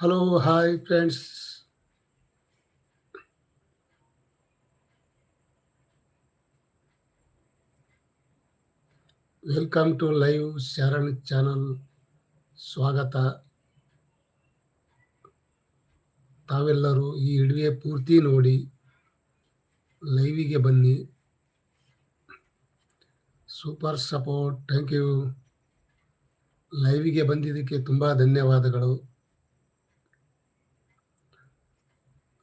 Hello hi friends welcome to live Sharan channel ಸ್ವಾಗತ ತಾವೆಲ್ಲರೂ ಈ ವಿಡಿಯೋ ಪೂರ್ತಿ ನೋಡಿ ಲೈವಿಗೆ ಬನ್ನಿ. ಸೂಪರ್ ಸಪೋರ್ಟ್ ಥ್ಯಾಂಕ್ ಯು ಲೈವಿಗೆ ಬಂದಿದ್ದಕ್ಕೆ ತುಂಬ ಧನ್ಯವಾದಗಳು.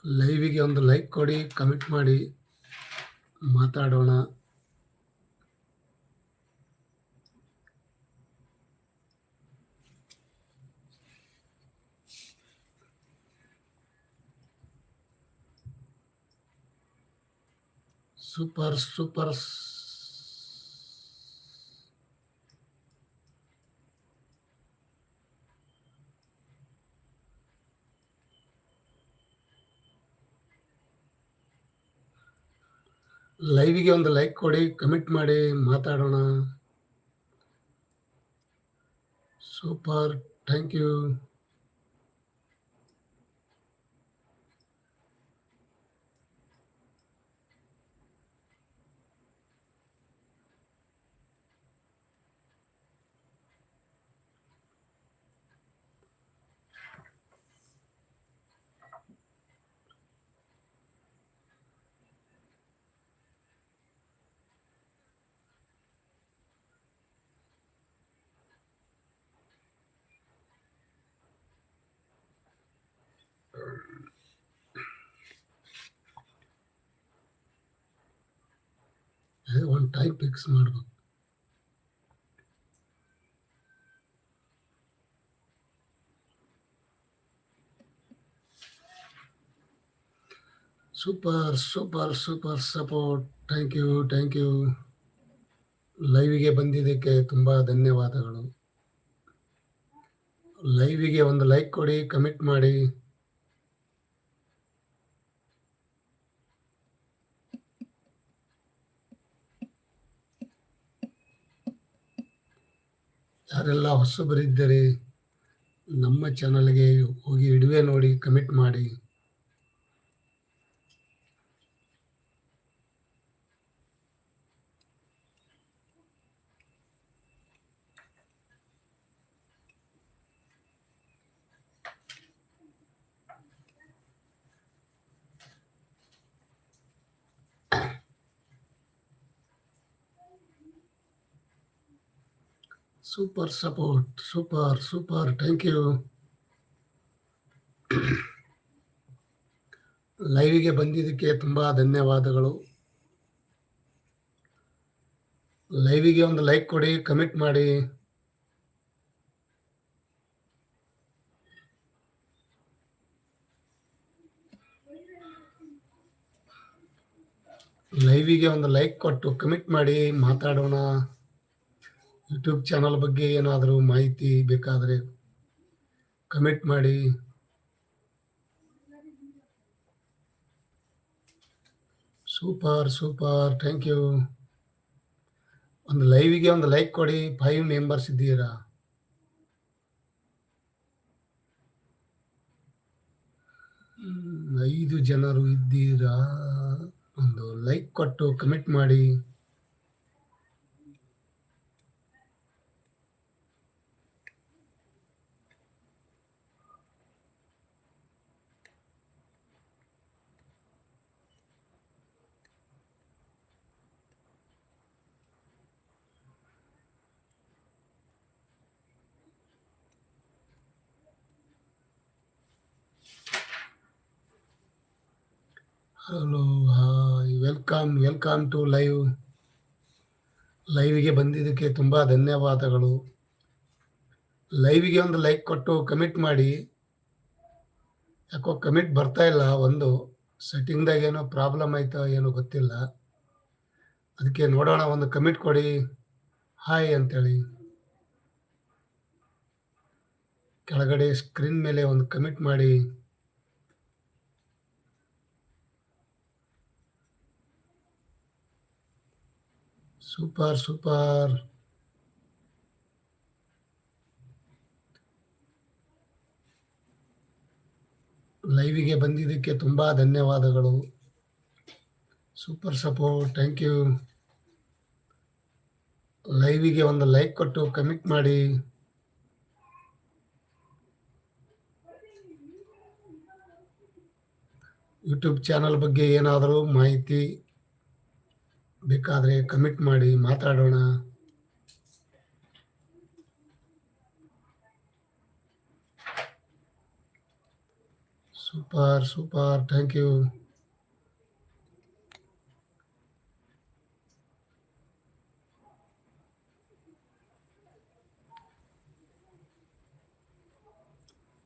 ಲೈವಿಗೆ ಒಂದು ಲೈಕ್ ಕೊಡಿ ಕಮೆಂಟ್ ಮಾಡಿ ಮಾತಾಡೋಣ. Super super. ಲೈವಿಗೆ ಒಂದು ಲೈಕ್ ಕೊಡಿ ಕಮೆಂಟ್ ಮಾಡಿ ಮಾತಾಡೋಣ. Super thank you time fix ಮಾಡಬೇಕು. Super super super support thank you thank you ಲೈವಿಗೆ ಬಂದಿದ್ದಕ್ಕೆ ತುಂಬ ಧನ್ಯವಾದಗಳು. ಲೈವಿಗೆ ಒಂದು ಲೈಕ್ ಕೊಡಿ ಕಮೆಂಟ್ ಮಾಡಿ. ಯಾರೆಲ್ಲ ಹೊಸಬರಿದ್ದರೆ ನಮ್ಮ ಚಾನಲ್ಗೆ ಹೋಗಿ ಇಡುವೆ ನೋಡಿ ಕಮೆಂಟ್ ಮಾಡಿ. Super support super super thank you ಲೈವಿಗೆ ಬಂದಿದ್ದಕ್ಕೆ ತುಂಬ ಧನ್ಯವಾದಗಳು. ಲೈವಿಗೆ ಒಂದು ಲೈಕ್ ಕೊಡಿ ಕಮೆಂಟ್ ಮಾಡಿ. ಲೈವಿಗೆ ಒಂದು ಲೈಕ್ ಕೊಟ್ಟು ಕಮೆಂಟ್ ಮಾಡಿ, ಮಾತಾಡೋಣ. ಯೂಟ್ಯೂಬ್ ಚಾನಲ್ ಬಗ್ಗೆ ಏನಾದರೂ ಮಾಹಿತಿ ಬೇಕಾದರೆ ಕಮೆಂಟ್ ಮಾಡಿ. Super super. ಥ್ಯಾಂಕ್ ಯು ಒಂದು ಲೈವಿಗೆ ಒಂದು ಲೈಕ್ ಕೊಡಿ. ಫೈವ್ ಮೆಂಬರ್ಸ್ ಇದ್ದೀರಾ? ಐದು ಜನರು ಇದ್ದೀರಾ? ಒಂದು ಲೈಕ್ ಕೊಟ್ಟು ಕಮೆಂಟ್ ಮಾಡಿ. Hello hi welcome welcome to live ಲೈವಿಗೆ ಬಂದಿದ್ದಕ್ಕೆ ತುಂಬ ಧನ್ಯವಾದಗಳು. ಲೈವಿಗೆ ಒಂದು ಲೈಕ್ ಕೊಟ್ಟು ಕಮಿಟ್ ಮಾಡಿ. ಯಾಕೋ ಕಮಿಟ್ ಬರ್ತಾ ಇಲ್ಲ ಒಂದು. ಸೆಟ್ಟಿಂಗ್ದಾಗ ಏನೋ ಪ್ರಾಬ್ಲಮ್ ಆಯ್ತಾ ಏನೋ ಗೊತ್ತಿಲ್ಲ. ಅದಕ್ಕೆ ನೋಡೋಣ, ಒಂದು ಕಮಿಟ್ ಕೊಡಿ. ಹಾಯ್ ಅಂತೇಳಿ. ಕೆಳಗಡೆ ಸ್ಕ್ರೀನ್ ಮೇಲೆ ಒಂದು ಕಮಿಟ್ ಮಾಡಿ. ಸೂಪರ್ ಸೂಪರ್ ಲೈವಿಗೆ ಬಂದಿದ್ದಕ್ಕೆ ತುಂಬ ಧನ್ಯವಾದಗಳು. ಸೂಪರ್ ಸಪೋರ್ಟ್ ಥ್ಯಾಂಕ್ ಯು ಲೈವಿಗೆ ಒಂದು ಲೈಕ್ ಕೊಟ್ಟು ಕಮೆಂಟ್ ಮಾಡಿ. ಯೂಟ್ಯೂಬ್ ಚಾನಲ್ ಬಗ್ಗೆ ಏನಾದರೂ ಮಾಹಿತಿ ಬೇಕಾದರೆ ಕಮೆಂಟ್ ಮಾಡಿ ಮಾತಾಡೋಣ. Super super thank you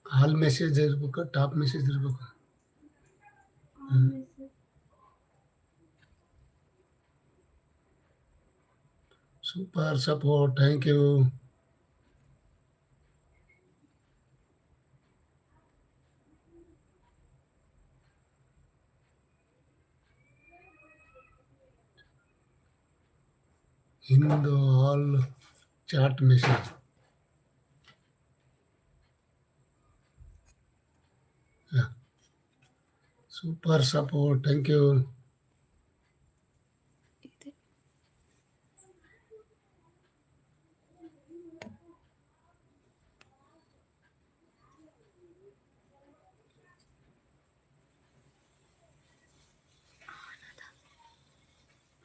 all message ಇರ್ಬೇಕು ಟಾಪ್ ಮೆಸೇಜ್ ಇರ್ಬೇಕು. Super support. Thank you. in the all chat message. Yeah. Super support. Thank you.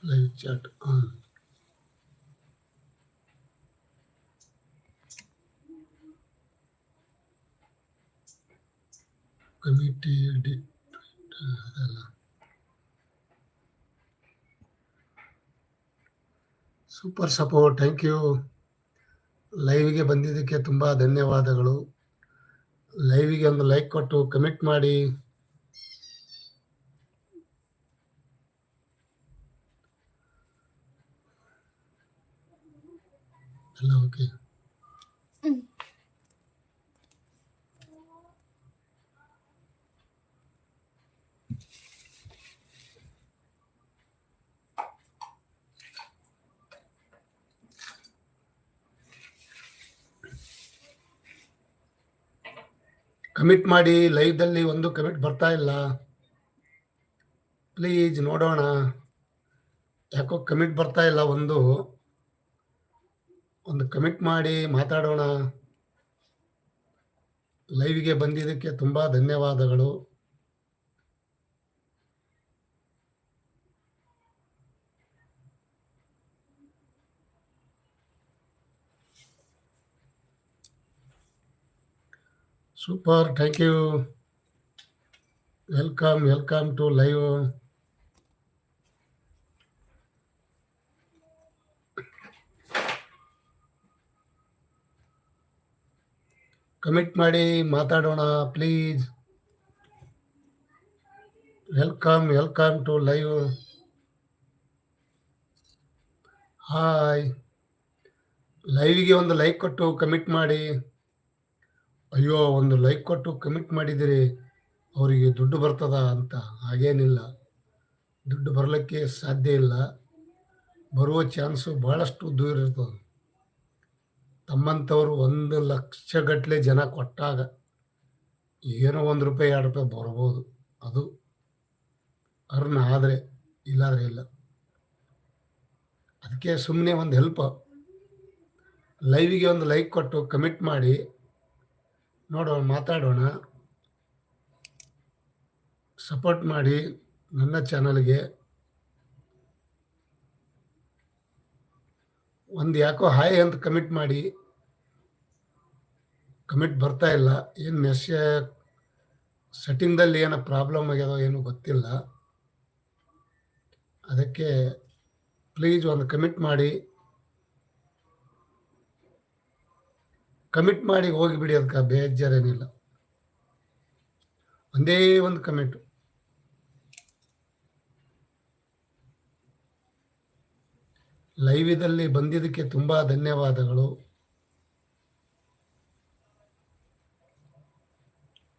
Live chat on comment edit ಅದಲ್ಲ ಸೂಪರ್ ಸಪೋರ್ಟ್ ಥ್ಯಾಂಕ್ ಯು ಲೈವಿಗೆ ಬಂದಿದ್ದಕ್ಕೆ ತುಂಬ ಧನ್ಯವಾದಗಳು. ಲೈವಿಗೆ ಒಂದು like ಕೊಟ್ಟು ಕಮೆಂಟ್ ಮಾಡಿ. ಓಕೆ ಕಮಿಟ್ ಮಾಡಿ ಲೈವ್ದಲ್ಲಿ ಒಂದು ಕಮಿಟ್ ಬರ್ತಾ ಇಲ್ಲ. ಪ್ಲೀಸ್ ನೋಡೋಣ. ಯಾಕೋ ಕಮಿಟ್ ಬರ್ತಾ ಇಲ್ಲ ಒಂದು. ಒಂದು ಕಮಿಟ್ ಮಾಡಿ ಮಾತಾಡೋಣ. ಲೈವ್ಗೆ ಬಂದಿದ್ದಕ್ಕೆ ತುಂಬ ಧನ್ಯವಾದಗಳು. Super thank you welcome welcome to live comment ಮಾಡಿ ಮಾತಾಡೋಣ please welcome welcome to live hi ಲೈವಿಗೆ ಒಂದು ಲೈಕ್ ಕೊಟ್ಟು ಕಮಿಟ್ ಮಾಡಿ. ಅಯ್ಯೋ, ಒಂದು ಲೈಕ್ ಕೊಟ್ಟು ಕಮಿಟ್ ಮಾಡಿದಿರಿ. ಅವರಿಗೆ ದುಡ್ಡು ಬರ್ತದ ಅಂತ. ಹಾಗೇನಿಲ್ಲ. ದುಡ್ಡು ಬರಲಿಕ್ಕೆ ಸಾಧ್ಯ ಇಲ್ಲ. ಬರುವ ಚಾನ್ಸು ಭಾಳಷ್ಟು ದೂರ ಇರ್ತದೆ. ತಮ್ಮಂಥವ್ರು ಒಂದು ಲಕ್ಷ ಗಟ್ಟಲೆ ಜನ ಕೊಟ್ಟಾಗ ಏನೋ ಒಂದು ರೂಪಾಯಿ, ಎರಡು ರೂಪಾಯಿ ಬರ್ಬೋದು. ಅದು ಅರ್ನ ಆದರೆ ಇಲ್ಲಾದ್ರೆ ಇಲ್ಲ. ಅದಕ್ಕೆ ಸುಮ್ಮನೆ ಒಂದು ಹೆಲ್ಪ್ ಲೈವಿಗೆ ಒಂದು ಲೈಕ್ ಕೊಟ್ಟು ಕಮಿಟ್ ಮಾಡಿ. ನೋಡೋಣ, ಮಾತಾಡೋಣ. ಸಪೋರ್ಟ್ ಮಾಡಿ. ನನ್ನ ಚಾನಲ್ಗೆ ಒಂದು ಯಾಕೋ ಹಾಯ್ ಅಂತ ಕಮಿಟ್ ಮಾಡಿ ಕಮಿಟ್ ಬರ್ತಾ ಇಲ್ಲ. ಏನು ಮೆಸ್ಸ ಸೆಟ್ಟಿಂಗ್ದಲ್ಲಿ ಏನೋ ಪ್ರಾಬ್ಲಮ್ ಆಗ್ಯದೋ ಏನು ಗೊತ್ತಿಲ್ಲ. ಅದಕ್ಕೆ ಪ್ಲೀಸ್ ಒಂದು ಕಮಿಟ್ ಮಾಡಿ. ಕಮಿಟ್ ಮಾಡಿ ಹೋಗಿಬಿಡಿ ಅದಕ್ಕೆ ಬೇಜಾರೇನಿಲ್ಲ. ಒಂದೇ ಒಂದು ಕಮಿಟು ಲೈವಿದಲ್ಲಿ ಬಂದಿದ್ದಕ್ಕೆ ತುಂಬ ಧನ್ಯವಾದಗಳು.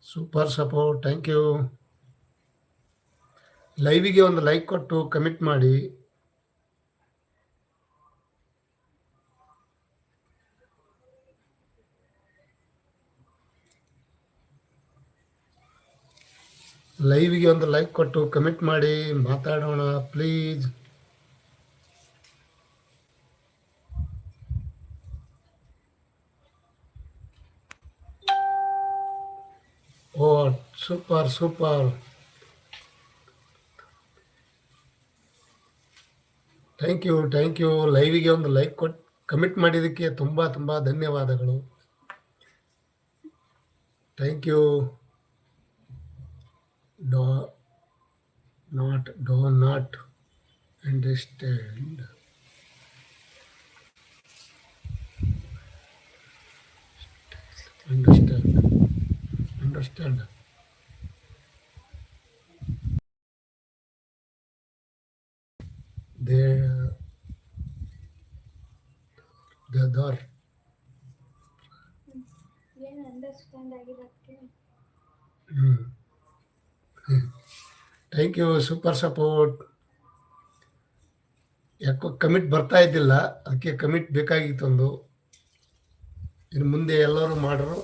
ಸೂಪರ್ ಸಪೋರ್ಟ್ ಥ್ಯಾಂಕ್ ಯು ಲೈವಿಗೆ ಒಂದು ಲೈಕ್ ಕೊಟ್ಟು ಕಮಿಟ್ ಮಾಡಿ. ಲೈವಿಗೆ ಒಂದು ಲೈಕ್ ಕೊಟ್ಟು ಕಮೆಂಟ್ ಮಾಡಿ. ಮಾತಾಡೋಣ please O super super thank you thank you ಲೈವಿಗೆ ಒಂದು ಲೈಕ್ ಕೊಟ್ಟು ಕಮಿಟ್ ಮಾಡಿದ್ದಕ್ಕೆ ತುಂಬ ತುಂಬ ಧನ್ಯವಾದಗಳು. Thank you do not do not understand understand understand they the door ಏನು ಅಂಡರ್ಸ್ಟ್ಯಾಂಡ್ ಆಗಿರೋದಕ್ಕೆ ಥ್ಯಾಂಕ್ ಯು ಸೂಪರ್ ಸಪೋರ್ಟ್ ಯಾಕೋ ಕಮಿಟ್ ಬರ್ತಾ ಇದ್ದಿಲ್ಲ ಅದಕ್ಕೆ ಕಮಿಟ್ ಬೇಕಾಗಿತ್ತೊಂದು. ಇನ್ನು ಮುಂದೆ ಎಲ್ಲರೂ ಮಾಡ್ರು.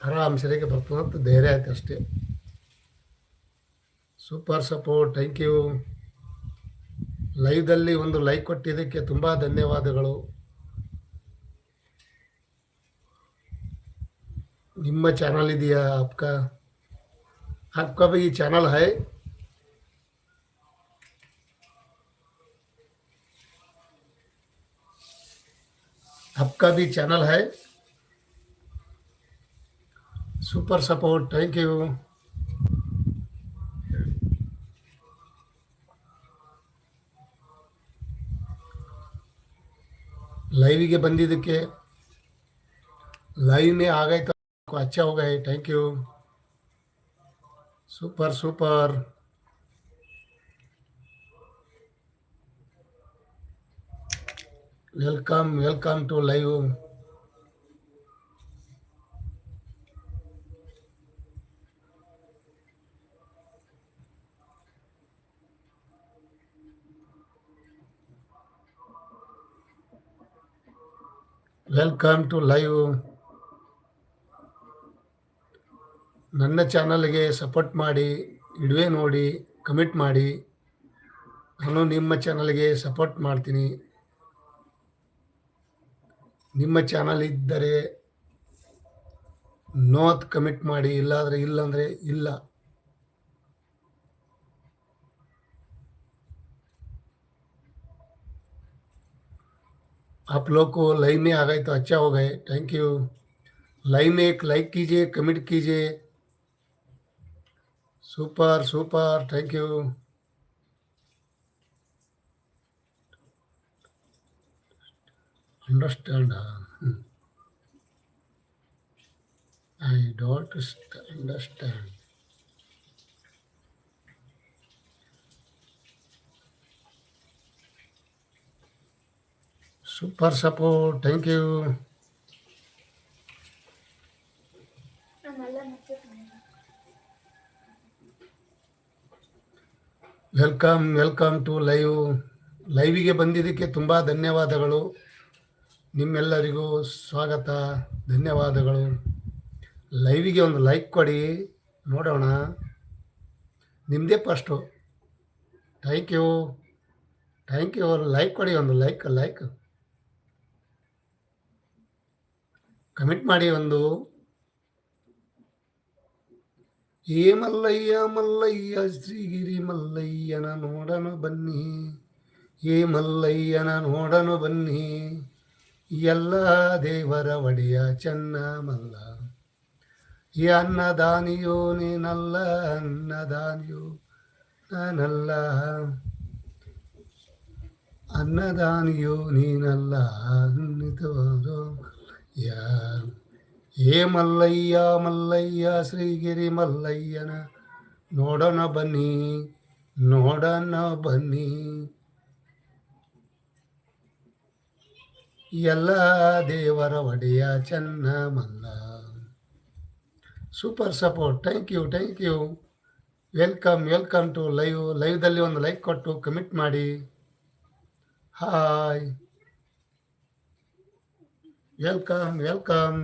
ಆರಾಮ್ ಸರಿಯಾಗಿ ಬರ್ತದೆ ಅಂತ ಧೈರ್ಯ ಆಯ್ತು ಅಷ್ಟೇ ಸೂಪರ್ ಸಪೋರ್ಟ್ ಥ್ಯಾಂಕ್ ಯು ಲೈವ್ದಲ್ಲಿ ಒಂದು ಲೈಕ್ ಕೊಟ್ಟಿದ್ದಕ್ಕೆ ತುಂಬ ಧನ್ಯವಾದಗಳು ನಿಮ್ಮ ಚಾನಲ್ ಇದೆಯಾ आपका आपका भी चैनल है आपका भी चैनल है super support thank you live के बंदी के लाइव में आ गए तो आपको अच्छा हो गए thank you super super welcome welcome to live welcome to live ನನ್ನ ಚಾನಲ್ಗೆ ಸಪೋರ್ಟ್ ಮಾಡಿ, ಇಡುವೆ ನೋಡಿ ಕಮೆಂಟ್ ಮಾಡಿ. ನಾನು ನಿಮ್ಮ ಚಾನಲ್ಗೆ ಸಪೋರ್ಟ್ ಮಾಡ್ತೀನಿ. ನಿಮ್ಮ ಚಾನಲ್ ಇದ್ದರೆ ನೋತ್ ಕಮಿಟ್ ಮಾಡಿ, ಇಲ್ಲಾಂದರೆ ಇಲ್ಲಾಂದರೆ ಇಲ್ಲ. आप लोग को लाइव में आ गए तो अच्छा हो गए। थैंक यू लाइव में एक लाइक कीजिए कमेंट कीजिए। Super super thank you understand I don't understand super support thank you welcome welcome to live ಲೈವಿಗೆ ಬಂದಿದ್ದಕ್ಕೆ ತುಂಬ ಧನ್ಯವಾದಗಳು. ನಿಮ್ಮೆಲ್ಲರಿಗೂ ಸ್ವಾಗತ, ಧನ್ಯವಾದಗಳು. ಲೈವಿಗೆ ಒಂದು ಲೈಕ್ ಕೊಡಿ. ನೋಡೋಣ. ನಿಮ್ಮದೇ first thank you thank you like ಕೊಡಿ, ಒಂದು ಲೈಕ್ ಲೈಕ್ ಕಮೆಂಟ್ ಮಾಡಿ ಒಂದು. ಏ ಮಲ್ಲಯ್ಯ ಮಲ್ಲಯ್ಯ, ಶ್ರೀಗಿರಿ ಮಲ್ಲಯ್ಯನ ನೋಡನು ಬನ್ನಿ. ಏ ಮಲ್ಲಯ್ಯನ ನೋಡನು ಬನ್ನಿ. ಎಲ್ಲ ದೇವರ ಒಡೆಯ ಚೆನ್ನ ಮಲ್ಲ ಈ ಅನ್ನದಾನಿಯೋ ನೀನಲ್ಲ, ಅನ್ನದಾನಿಯೋ ನಾನಲ್ಲ. ಅನ್ನದಾನಿಯೋ ನೀನಲ್ಲ, ಅನ್ನಿತವಾದೋ ಯಾ, ಏ ಮಲ್ಲಯ್ಯ ಮಲ್ಲಯ್ಯ, ಶ್ರೀಗಿರಿ ಮಲ್ಲಯ್ಯನ ನೋಡೋಣ ಬನ್ನಿ ನೋಡೋಣ ಬನ್ನಿ. ಎಲ್ಲ ದೇವರ ಒಡೆಯ Chenna Malla super support. Thank you thank you. Welcome welcome to live, ಲೈವ್ದಲ್ಲಿ ಒಂದು ಲೈಕ್ ಕೊಟ್ಟು ಕಮಿಟ್ ಮಾಡಿ. Hi. Welcome welcome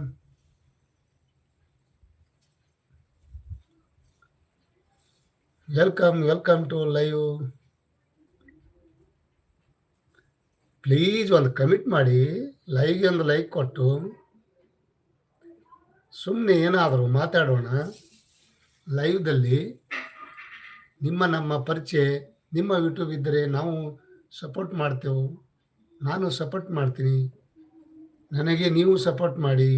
welcome welcome to live please ಒಂದು ಕಮಿಟ್ ಮಾಡಿ ಲೈವ್ಗೆ ಒಂದು ಲೈಕ್ ಕೊಟ್ಟು ಸುಮ್ಮನೆ ಏನಾದರೂ ಮಾತಾಡೋಣ. ಲೈವ್ದಲ್ಲಿ ನಿಮ್ಮ ನಮ್ಮ ಪರಿಚಯ, ನಿಮ್ಮ ಯೂಟ್ಯೂಬ್ ಇದ್ದರೆ ನಾವು ಸಪೋರ್ಟ್ ಮಾಡ್ತೇವೆ. ನಾನು ಸಪೋರ್ಟ್ ಮಾಡ್ತೀನಿ. ನನಗೆ ನೀವು ಸಪೋರ್ಟ್ ಮಾಡಿ.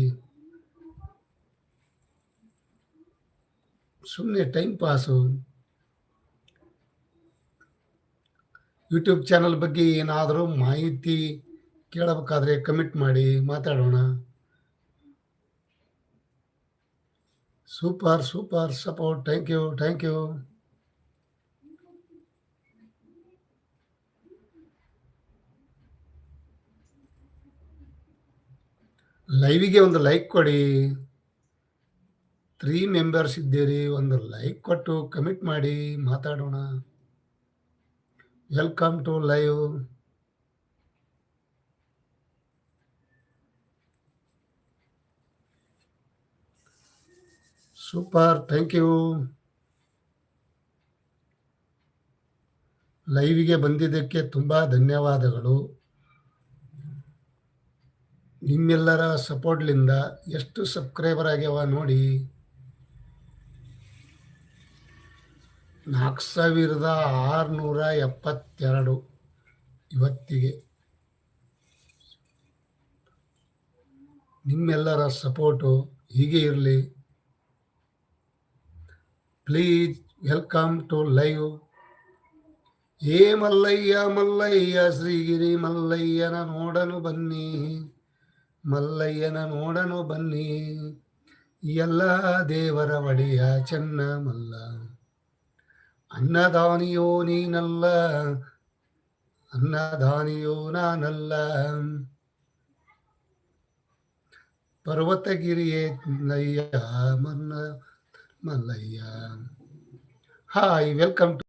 ಸುಮ್ಮನೆ ಟೈಮ್ ಪಾಸು. ಯೂಟ್ಯೂಬ್ ಚಾನಲ್ ಬಗ್ಗೆ ಏನಾದರೂ ಮಾಹಿತಿ ಕೇಳಬೇಕಾದ್ರೆ ಕಮಿಟ್ ಮಾಡಿ, ಮಾತಾಡೋಣ. Super super, support, thank you thank you. ಲೈವಿಗೆ ಒಂದು ಲೈಕ್ ಕೊಡಿ. ತ್ರೀ ಮೆಂಬರ್ಸ್ ಇದ್ದೀರಿ, ಒಂದು ಲೈಕ್ ಕೊಟ್ಟು ಕಮಿಟ್ ಮಾಡಿ ಮಾತಾಡೋಣ. Welcome to live super thank you ಲೈವಿಗೆ ಬಂದಿದ್ದಕ್ಕೆ ತುಂಬ ಧನ್ಯವಾದಗಳು. ನಿಮ್ಮೆಲ್ಲರ ಸಪೋರ್ಟ್ಲಿಂದ ಎಷ್ಟು ಸಬ್ಸ್ಕ್ರೈಬರ್ ಆಗ್ಯಾವ ನೋಡಿ. ನಾಲ್ಕು ಸಾವಿರದ ಆರುನೂರ ಎಪ್ಪತ್ತೆರಡು ಇವತ್ತಿಗೆ. ನಿಮ್ಮೆಲ್ಲರ ಸಪೋರ್ಟು ಹೀಗೆ ಇರಲಿ. Please welcome to live. ಏ ಮಲ್ಲಯ್ಯ ಮಲ್ಲಯ್ಯ ಶ್ರೀಗಿರಿ ಮಲ್ಲಯ್ಯನ ನೋಡಲು ಬನ್ನಿ. ಮಲ್ಲಯ್ಯನ ನೋಡನು ಬನ್ನಿ. ಎಲ್ಲ ದೇವರ ಒಡೆಯ ಚೆನ್ನ ಮಲ್ಲ. ಅನ್ನದಾನಿಯೋ ನೀನಲ್ಲ, ಅನ್ನದಾನಿಯೋ ನಾನಲ್ಲ. ಪರ್ವತಗಿರಿಯೇ ನಯ್ಯ ಮನ್ನ ಮಲ್ಲಯ್ಯ. ಹಾಯ್, ವೆಲ್ಕಮ್ ಟು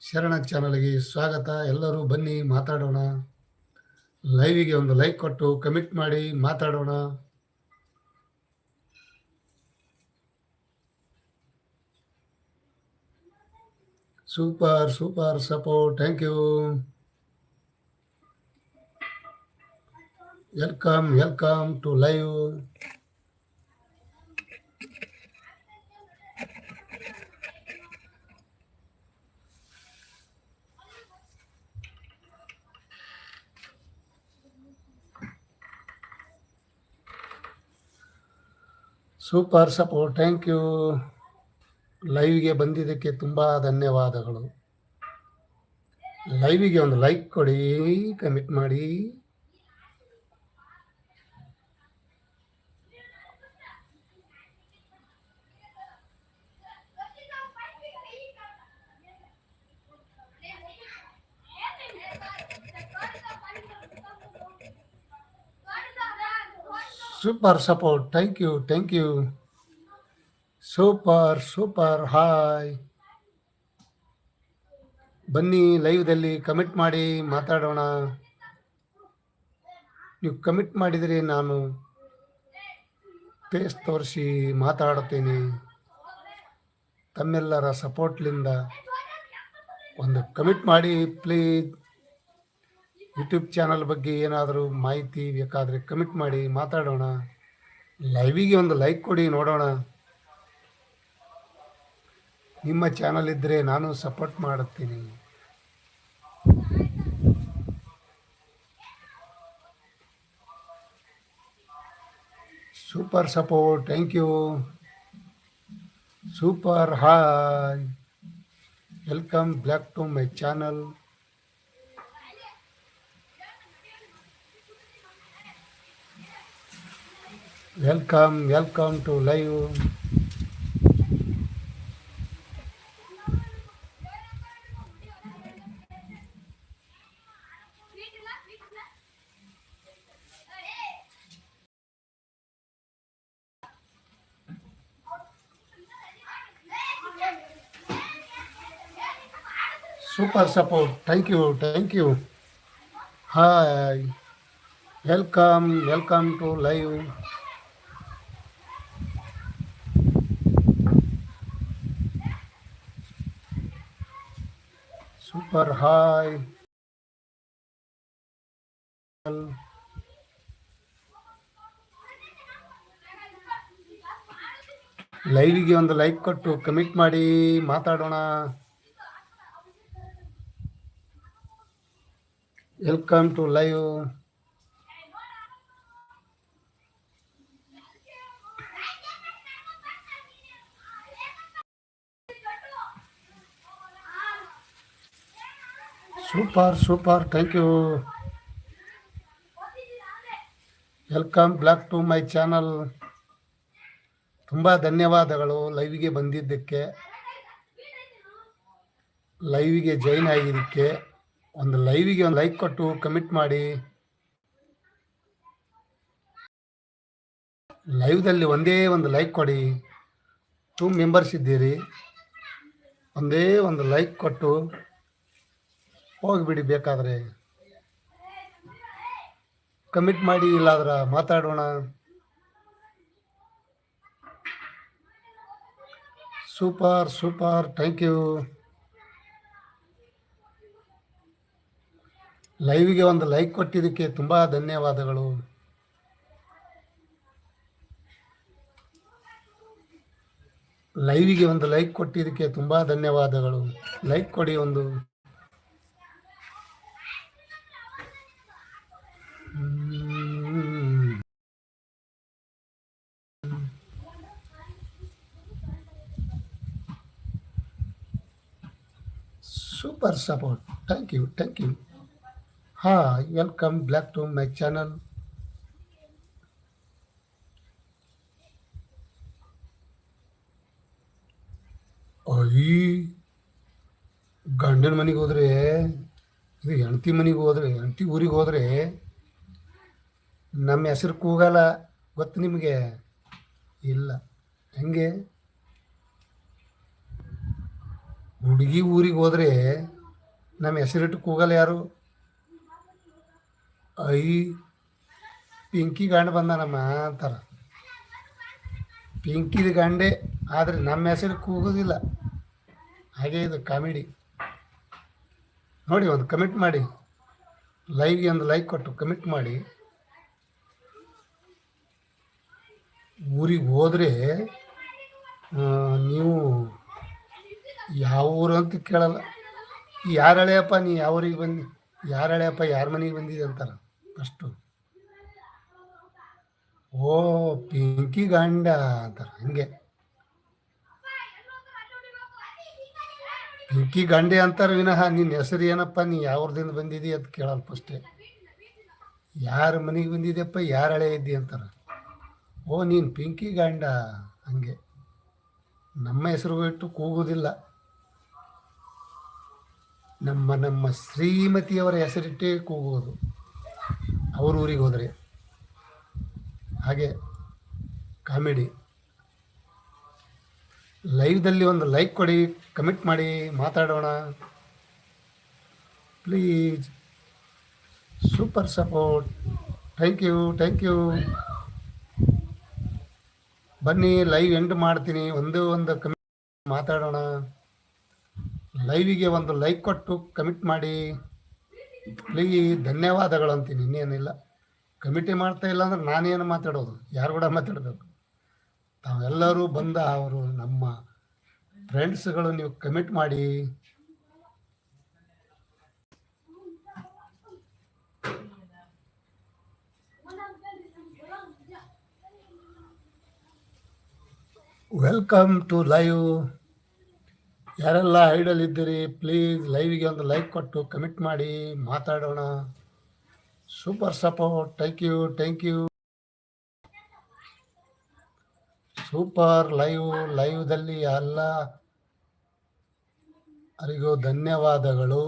ಶರಣ ಚಾನಲ್ಗೆ ಸ್ವಾಗತ. ಎಲ್ಲರೂ ಬನ್ನಿ, ಮಾತಾಡೋಣ. ಲೈವಿಗೆ ಒಂದು ಲೈಕ್ ಕೊಟ್ಟು ಕಮಿಟ್ ಮಾಡಿ, ಮಾತಾಡೋಣ. Super super support thank you welcome welcome to live super support. Thank you ಲೈವ್ಗೆ ಬಂದಿದ್ದಕ್ಕೆ ತುಂಬ ಧನ್ಯವಾದಗಳು. ಲೈವಿಗೆ ಒಂದು ಲೈಕ್ ಕೊಡಿ ಕಮಿಟ್ ಮಾಡಿ. Super support thank you thank you super super hi ಬನ್ನಿ ಲೈವ್ದಲ್ಲಿ ಕಮಿಟ್ ಮಾಡಿ ಮಾತಾಡೋಣ. ನೀವು ಕಮಿಟ್ ಮಾಡಿದರೆ ನಾನು ಫೇಸ್ ತೋರಿಸಿ ಮಾತಾಡುತ್ತೇನೆ ತಮ್ಮೆಲ್ಲರ ಸಪೋರ್ಟ್ಲಿಂದ ಒಂದು ಕಮಿಟ್ ಮಾಡಿ ಪ್ಲೀಸ್ ಯೂಟ್ಯೂಬ್ ಚಾನಲ್ ಬಗ್ಗೆ ಏನಾದರೂ ಮಾಹಿತಿ ಬೇಕಾದರೆ ಕಮೆಂಟ್ ಮಾಡಿ ಮಾತಾಡೋಣ. ಲೈವಿಗೆ ಒಂದು ಲೈಕ್ ಕೊಡಿ ನೋಡೋಣ. ನಿಮ್ಮ ಚಾನಲ್ ಇದ್ದರೆ ನಾನು support ಮಾಡುತ್ತೀನಿ. Super support, thank you. Super hi. Welcome back to my channel. Welcome welcome to live super support thank you thank you hi welcome welcome to live super hi ಲೈವಿಗೆ ಒಂದು like ಕೊಟ್ಟು commit ಮಾಡಿ ಮಾತಾಡೋಣ. Welcome to live super super. Thank you welcome back to my channel ತುಂಬ ಧನ್ಯವಾದಗಳು ಲೈವಿಗೆ ಬಂದಿದ್ದಕ್ಕೆ. ಲೈವಿಗೆ join ಆಗಿದ್ದಕ್ಕೆ. ಒಂದು ಲೈವಿಗೆ ಒಂದು ಲೈಕ್ ಕೊಟ್ಟು ಕಮಿಟ್ ಮಾಡಿ. ಲೈವ್ದಲ್ಲಿ ಒಂದೇ ಒಂದು ಲೈಕ್ ಕೊಡಿ. ಟೂ ಮೆಂಬರ್ಸ್ ಇದ್ದೀರಿ. ಒಂದೇ ಒಂದು ಲೈಕ್ ಕೊಟ್ಟು. ಹೋಗಿಬಿಡಿ ಬೇಕಾದರೆ. ಕಮಿಟ್ ಮಾಡಿ ಇಲ್ಲಾದ್ರೆ ಮಾತಾಡೋಣ. ಸೂಪರ್ ಸೂಪರ್ ಥ್ಯಾಂಕ್ ಯು ಲೈವಿಗೆ ಒಂದು ಲೈಕ್ ಕೊಟ್ಟಿದ್ದಕ್ಕೆ ತುಂಬ ಧನ್ಯವಾದಗಳು. ಲೈವಿಗೆ ಒಂದು ಲೈಕ್ ಕೊಟ್ಟಿದ್ದಕ್ಕೆ ತುಂಬ ಧನ್ಯವಾದಗಳು. ಲೈಕ್ ಕೊಡಿ ಒಂದು. Super support thank you thank you ಹಾ welcome back to my channel ಅಯ್ಯ, ಗಂಡನ ಮನೆಗೆ ಹೋದ್ರೆ, ಇದು ಹೆಂಡತಿ ಮನೆಗೆ ಹೋದ್ರೆ, ಹೆಂಡತಿ ಊರಿಗೆ ಹೋದ್ರೆ, ನಮ್ಮ ಹೆಸರು ಕೂಗಲ್ಲ, ಗೊತ್ತು ನಿಮಗೆ? ಇಲ್ಲ. ಹೆಂಗೆ? ಹುಡುಗಿ ಊರಿಗೆ ಹೋದ್ರೆ ನಮ್ಮ ಹೆಸರಿಟ್ಟು ಕೂಗಲ್ ಯಾರು? ಐ, ಪಿಂಕಿ ಗಂಡ ಬಂದಾನಮ್ಮ ಅಂತಾರೆ. ಪಿಂಕಿದ ಗಂಡೆ, ಆದರೆ ನಮ್ಮ ಹೆಸರು ಕೂಗೋದಿಲ್ಲ. ಹಾಗೆ ಇದು ಕಾಮಿಡಿ. ನೋಡಿ, ಒಂದು ಕಮಿಟ್ ಮಾಡಿ. ಲೈವ್ಗೆ ಒಂದು ಲೈಕ್ ಕೊಟ್ಟು ಕಮಿಟ್ ಮಾಡಿ. ಊರಿಗೆ ಹೋದರೆ ನೀವು ಯಾವ ಊರು ಅಂತ ಕೇಳಲ್ಲ. ಯಾರು ಹಳೆಯಪ್ಪ ನೀ ಯಾವ ಊರಿಗೆ ಬಂದು ಯಾರು ಹಳೆಯಪ್ಪ ಯಾರ ಮನೆಗೆ ಬಂದಿದೆ ಅಂತಾರೆ? ಅಷ್ಟು. ಓ, ಪಿಂಕಿ ಗಂಡ ಅಂತಾರೆ, ಹಂಗೆ. ಪಿಂಕಿ ಗಂಡೆ ಅಂತಾರೆ ವಿನಃ, ನಿನ್ನ ಹೆಸರು ಏನಪ್ಪ, ನೀ ಯಾವ್ರದಿಂದ ಬಂದಿದಿ ಅಂತ ಕೇಳಲ್ಲ ಫಸ್ಟೇ ಯಾರ ಮನೆಗೆ ಬಂದಿದ್ಯಪ್ಪ ಯಾರು ಹಳೆ ಇದ್ದಿ ಅಂತಾರೆ. ಓ, ನೀನು ಪಿಂಕಿ ಗಂಡ, ಹಂಗೆ. ನಮ್ಮ ಹೆಸರು ಇಟ್ಟು ಕೂಗುವುದಿಲ್ಲ ನಮ್ಮ ನಮ್ಮ ಶ್ರೀಮತಿಯವರ ಹೆಸರಿಟ್ಟೇ ಕೂಗುವುದು ಅವ್ರ ಊರಿಗೆ ಹೋದರೆ. ಹಾಗೆ ಕಾಮಿಡಿ. ಲೈವ್ದಲ್ಲಿ ಒಂದು ಲೈಕ್ ಕೊಡಿ, ಕಮಿಟ್ ಮಾಡಿ, ಮಾತಾಡೋಣ. Please. Super support. Thank you thank you. ಬನ್ನಿ, ಲೈವ್ ಎಂಡ್ ಮಾಡ್ತೀನಿ. ಒಂದೇ ಒಂದು ಕಮೆಂಟ್ ಮಾತಾಡೋಣ. ಲೈವಿಗೆ ಒಂದು ಲೈಕ್ ಕೊಟ್ಟು ಕಮಿಟ್ ಮಾಡಿ. ಪ್ಲೀ ಧನ್ಯವಾದಗಳು ಅಂತೀನಿ, ಇನ್ನೇನಿಲ್ಲ. ಕಮಿಟಿ ಮಾಡ್ತಾ ಇಲ್ಲ ಅಂದ್ರೆ ನಾನೇನು ಮಾತಾಡೋದು? ಯಾರು ಕೂಡ ಮಾತಾಡಬೇಕು. ತಾವೆಲ್ಲರೂ ಬಂದ ಅವರು ನಮ್ಮ ಫ್ರೆಂಡ್ಸ್ಗಳು ನೀವು ಕಮಿಟ್ ಮಾಡಿ. ವೆಲ್ಕಮ್ ಟು ಲೈವ್ ಯಾರೆಲ್ಲ ಐಡಲ್ ಇದ್ದೀರಿ ಪ್ಲೀಸ್ ಲೈವಿಗೆ ಒಂದು ಲೈಕ್ ಕೊಟ್ಟು ಕಮಿಟ್ ಮಾಡಿ, ಮಾತಾಡೋಣ. Super support thank you thank you super live ಲೈವ್ದಲ್ಲಿ ಎಲ್ಲ ಅವರಿಗೂ ಧನ್ಯವಾದಗಳು.